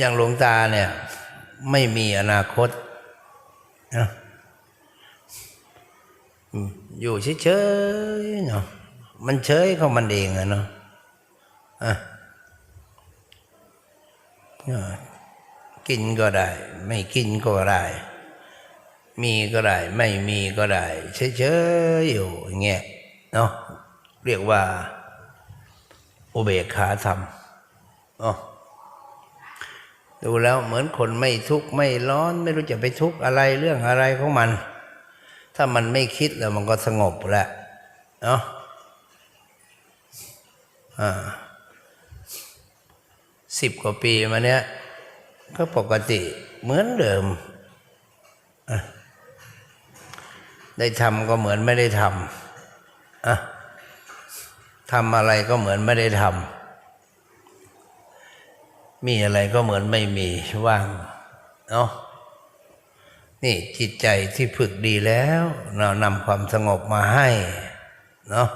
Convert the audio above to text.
อย่างหลวงตาเนี่ย ไม่มีอนาคตนะอยู่เฉยๆเนาะมันเฉยของมันเองอะเนาะอะกินก็ได้ ไม่กินก็ได้ มีก็ได้ ไม่มีก็ได้เฉยๆอยู่อย่างเงี้ยเนาะเรียกว่า อุเบกขาธรรมเนาะ ดูแล้วเหมือนคนไม่ทุกข์ไม่ร้อน ไม่รู้จะไปทุกข์อะไรเรื่องอะไรของมัน ถ้ามันไม่คิดแล้วมันก็สงบแล้วเนาะอ่าสิบกว่าปีมาเนี้ยก็ปกติเหมือนเดิม ได้ทำก็เหมือนไม่ได้ทำอะทำอะไรก็เหมือนไม่ได้ทำ มีอะไรก็เหมือนไม่มีว่างเนาะนี่จิตใจที่ฝึกดีแล้ว เรานำความสงบมาให้ เนาะ